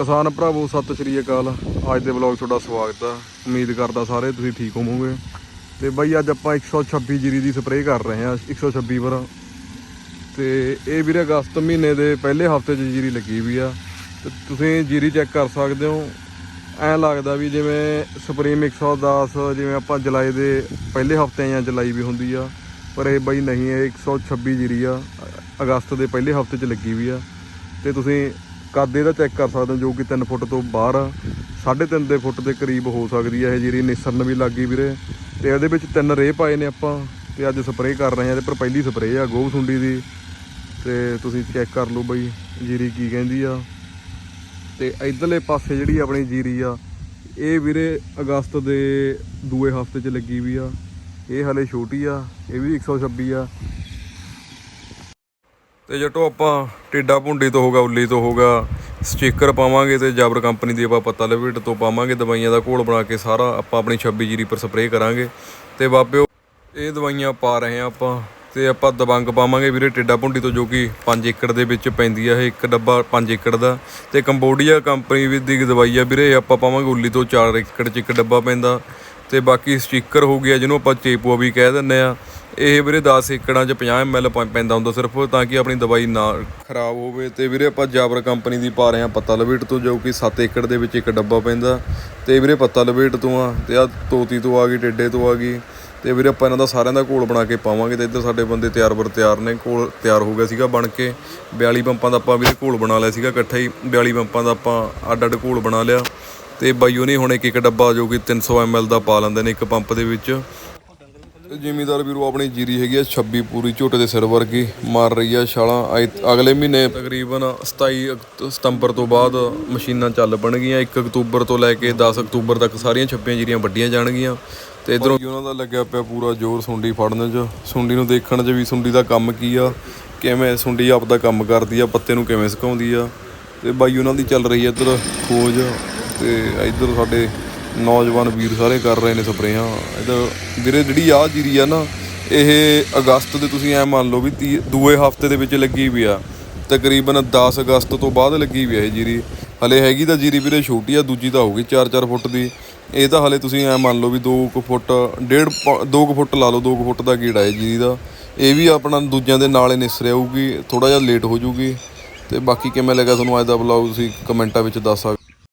ਕਿਸਾਨ ਭਰਾਵੋ, ਸਤਿ ਸ਼੍ਰੀ ਅਕਾਲ। ਅੱਜ ਦੇ ਵਲੌਗ ਤੁਹਾਡਾ ਸਵਾਗਤ ਆ। ਉਮੀਦ ਕਰਦਾ ਸਾਰੇ ਤੁਸੀਂ ਠੀਕ ਹੋਵੋਗੇ। ਤੇ ਬਾਈ, ਅੱਜ ਆਪਾਂ 126 ਜੀਰੀ ਦੀ ਸਪਰੇਅ ਕਰ ਰਹੇ ਹਾਂ 126 ਵਾਰ। ਤੇ ਇਹ ਵੀਰੇ ਅਗਸਤ ਮਹੀਨੇ ਦੇ ਪਹਿਲੇ ਹਫ਼ਤੇ 'ਚ ਜੀਰੀ ਲੱਗੀ ਵੀ ਆ। ਤੇ ਤੁਸੀਂ ਜੀਰੀ ਚੈੱਕ ਕਰ ਸਕਦੇ ਹੋ। ਐਂ ਲੱਗਦਾ ਵੀ ਜਿਵੇਂ ਸੁਪਰੀਮ 110 ਜਿਵੇਂ ਆਪਾਂ ਜੁਲਾਈ ਦੇ ਪਹਿਲੇ ਹਫ਼ਤੇ ਜਾਂ ਜੁਲਾਈ ਵੀ ਹੁੰਦੀ ਆ। ਪਰ ਇਹ ਬਾਈ ਨਹੀਂ, ਇਹ 126 ਜੀਰੀ ਆ। ਅਗਸਤ ਦੇ ਪਹਿਲੇ ਹਫ਼ਤੇ 'ਚ ਲੱਗੀ ਵੀ ਆ। ਤੇ ਤੁਸੀਂ ਕੱਦ ਇਹਦਾ ਚੈੱਕ ਕਰ ਸਕਦੇ ਹੋ? ਜੋ ਕਿ 3 ਫੁੱਟ ਤੋਂ ਬਾਹਰ ਆ। 3.5 ਦੇ ਫੁੱਟ ਦੇ ਕਰੀਬ ਹੋ ਸਕਦੀ ਹੈ ਇਹ ਜੀਰੀ ਨਿਸਰਨ ਵੀ ਲੱਗੀ ਵੀਰੇ। ਤੇ ਇਹਦੇ ਵਿੱਚ ਤਿੰਨ ਰੇਹ ਪਾਏ ਨੇ ਆਪਾਂ। ਤੇ ਅੱਜ ਸਪਰੇਅ ਕਰ ਰਹੇ ਹਾਂ ਇਹਦੇ ਪਰ ਪਹਿਲੀ ਸਪਰੇਅ ਆ ਗੋਭ ਸੁੰਡੀ ਦੀ। ਤੇ ਤੁਸੀਂ ਚੈੱਕ ਕਰ ਲਓ ਬਈ ਜੀਰੀ ਕੀ ਕਹਿੰਦੀ ਆ। ਤੇ ਇਧਰਲੇ ਪਾਸੇ ਜਿਹੜੀ ਆਪਣੀ ਜੀਰੀ ਆ, ਇਹ ਵੀਰੇ ਅਗਸਤ ਦੇ ਦੂਏ ਹਫ਼ਤੇ 'ਚ ਲੱਗੀ ਵੀ ਆ। ਇਹ ਹਲੇ ਛੋਟੀ ਆ, ਇਹ ਵੀ 126 ਆ। ਤੇ ਜਟੋ ਆਪਾਂ ਟਿੱਡਾ ਭੁੰਡੀ ਤੋਂ ਹੋਗਾ ਉੱਲੀ ਤੋਂ ਹੋਗਾ ਸਟicker ਪਾਵਾਂਗੇ ਤੇ ਜਾਬਰ ਕੰਪਨੀ ਦੀ ਆਪਾਂ ਪੱਤਾ ਲਵੇਟ ਤੋਂ ਪਾਵਾਂਗੇ, ਦਵਾਈਆਂ ਦਾ ਘੋਲ ਬਣਾ ਕੇ ਸਾਰਾ ਆਪਾਂ ਆਪਣੀ 26 ਜੀਰੀ ਪਰ ਸਪਰੇਅ ਕਰਾਂਗੇ। ਤੇ ਬਾਬਿਓ, ਇਹ ਦਵਾਈਆਂ ਪਾ ਰਹੇ ਆ ਆਪਾਂ ਤੇ ਆਪਾਂ ਦਬੰਗ ਪਾਵਾਂਗੇ ਵੀਰੇ ਟਿੱਡਾ ਭੁੰਡੀ ਤੋਂ ਜੋ ਕਿ 5 ਏਕੜ ਦੇ ਵਿੱਚ ਪੈਂਦੀ ਆ, ਇਹ ਇੱਕ ਡੱਬਾ 5 ਏਕੜ ਦਾ। ਤੇ ਕੰਬੋਡੀਆ ਕੰਪਨੀ ਵੀ ਦੀ ਦਵਾਈ ਆ ਵੀਰੇ, ਇਹ ਆਪਾਂ ਪਾਵਾਂਗੇ ਉੱਲੀ ਤੋਂ 4 ਏਕੜ ਚ ਇੱਕ ਡੱਬਾ ਪੈਂਦਾ। ਤੇ ਬਾਕੀ ਸਟicker ਹੋ ਗਿਆ, ਜਿਹਨੂੰ ਆਪਾਂ ਚੇਪੂਆ ਵੀ ਕਹਿ ਦਿੰਦੇ ਆ। ਇਹ ਵੀਰੇ 10 ਏਕੜਾਂ ਚ 50 ml ਪ- ਪੈਂਦਾ ਹੁੰਦਾ ਸਿਰਫ, ਤਾਂ ਕਿ ਆਪਣੀ ਦਵਾਈ ਨਾ ਖਰਾਬ ਹੋਵੇ। ਤੇ ਵੀਰੇ ਆਪਾਂ ਜਾਬਰ ਕੰਪਨੀ ਦੀ ਪਾ ਰਹੇ ਆ ਪੱਤਾ ਲਵੇਟ ਤੋਂ, ਜੋ ਕਿ 7 ਏਕੜ ਦੇ ਵਿੱਚ ਇੱਕ ਡੱਬਾ ਪੈਂਦਾ। ਤੇ ਵੀਰੇ ਪੱਤਾ ਲਵੇਟ ਤੋਂ ਆ, ਤੇ ਆ ਤੋਤੀ ਤੋਂ ਆ ਗਈ, ਟਿੱਡੇ ਤੋਂ ਆ ਗਈ। ਤੇ ਵੀਰੇ ਆਪਾਂ ਇਹਨਾਂ ਦਾ ਸਾਰਿਆਂ ਦਾ ਘੋਲ ਬਣਾ ਕੇ ਪਾਵਾਂਗੇ। ਤੇ ਇੱਧਰ ਸਾਡੇ ਬੰਦੇ ਤਿਆਰ ਬਰ ਤਿਆਰ ਨੇ, ਘੋਲ ਤਿਆਰ ਹੋ ਗਿਆ ਸੀਗਾ ਬਣ ਕੇ। 42 ਪੰਪਾਂ ਦਾ ਆਪਾਂ ਵੀਰੇ ਘੋਲ ਬਣਾ ਲਿਆ ਸੀਗਾ ਇਕੱਠਾ ਹੀ। 42 ਪੰਪਾਂ ਦਾ ਆਪਾਂ ਅੱਡ ਅੱਡ ਘੋਲ ਬਣਾ ਲਿਆ। ਤੇ ਬਾਈਓ ਨੇ ਹੁਣ ਇੱਕ ਇੱਕ ਡੱਬਾ, ਜੋ ਕਿ 300 ml ਦਾ ਪਾ ਲੈਂਦੇ ਨੇ ਇੱਕ ਪੰਪ ਦੇ ਵਿੱਚ। ਜ਼ਿਮੀਦਾਰ ਵੀਰੋ, ਆਪਣੀ ਜੀਰੀ ਹੈਗੀ ਆ 26 ਪੂਰੀ ਝੋਟੇ ਦੇ ਸਿਰ ਵਰਗੀ ਮਾਰ ਰਹੀ ਆ ਛਾਲਾਂ। ਅਗਲੇ ਮਹੀਨੇ ਤਕਰੀਬਨ 27 ਅਕਤ- ਸਤੰਬਰ ਤੋਂ ਬਾਅਦ ਮਸ਼ੀਨਾਂ ਚੱਲ ਪਣਗੀਆਂ। 1 ਅਕਤੂਬਰ ਤੋਂ ਲੈ ਕੇ 10 ਅਕਤੂਬਰ ਤੱਕ ਸਾਰੀਆਂ ਛੱਪੀਆਂ ਜੀਰੀਆਂ ਵੱਡੀਆਂ ਜਾਣਗੀਆਂ। ਤੇ ਇਧਰੋਂ ਉਹਨਾਂ ਦਾ ਲੱਗਿਆ ਪਿਆ ਪੂਰਾ ਜ਼ੋਰ ਸੁੰਡੀ ਫੜਨ 'ਚ। ਸੁੰਡੀ ਨੂੰ ਦੇਖਣ 'ਚ ਵੀ ਸੁੰਡੀ ਦਾ ਕੰਮ ਕੀ ਆ, ਕਿਵੇਂ ਸੁੰਡੀ ਆਪਦਾ ਕੰਮ ਕਰਦੀ ਆ, ਪੱਤੇ ਨੂੰ ਕਿਵੇਂ ਸੁਕਾਉਂਦੀ ਆ। ਤੇ ਬਾਈ ਉਹਨਾਂ ਦੀ ਚੱਲ ਰਹੀ ਆ ਇੱਧਰ ਖੋਜ। ਤੇ ਇੱਧਰ ਸਾਡੇ ਨੌਜਵਾਨ ਵੀਰ ਸਾਰੇ ਕਰ ਰਹੇ ਨੇ ਸਪਰੇਆਂ। ਇਹਦਾ ਵੀਰੇ ਜਿਹੜੀ ਆਹ ਜੀਰੀ ਆ ਨਾ, ਇਹ ਅਗਸਤ ਦੇ ਤੁਸੀਂ ਐ ਮੰਨ ਲਓ ਵੀ ਤੀਹ- ਦੂਏ ਹਫ਼ਤੇ ਦੇ ਵਿੱਚ ਲੱਗੀ ਵੀ ਆ। ਤਕਰੀਬਨ 10 ਅਗਸਤ ਤੋਂ ਬਾਅਦ ਲੱਗੀ ਵੀ ਆ ਇਹ ਜੀਰੀ। ਹਲੇ ਹੈਗੀ ਤਾਂ ਜੀਰੀ ਵੀਰੇ ਛੋਟੀ ਆ, ਦੂਜੀ ਤਾਂ ਹੋਊਗੀ 4-4 ਫੁੱਟ ਦੀ। ਇਹ ਤਾਂ ਹਲੇ ਤੁਸੀਂ ਐ ਮੰਨ ਲਓ ਵੀ 2 ਕੁ ਫੁੱਟ, ਡੇਢ 2 ਕੁ ਫੁੱਟ ਲਾ ਲਓ 2 ਕੁ ਫੁੱਟ ਦਾ ਗੇੜਾ ਹੈ ਜੀਰੀ ਦਾ। ਇਹ ਵੀ ਆਪਣਾ ਦੂਜਿਆਂ ਦੇ ਨਾਲ ਹੀ ਨਿਸਰ ਆਊਗੀ ਥੋੜਾ ਜਿਹਾ ਲੇਟ ਹੋ ਜੂਗੀ। ਤੇ ਬਾਕੀ ਕਿਵੇਂ ਲੱਗਾ ਤੁਹਾਨੂੰ ਅੱਜ ਦਾ ਵਲੌਗ ਤੁਸੀਂ ਕਮੈਂਟਾਂ ਵਿੱਚ ਦੱਸ ਸਕਦੇ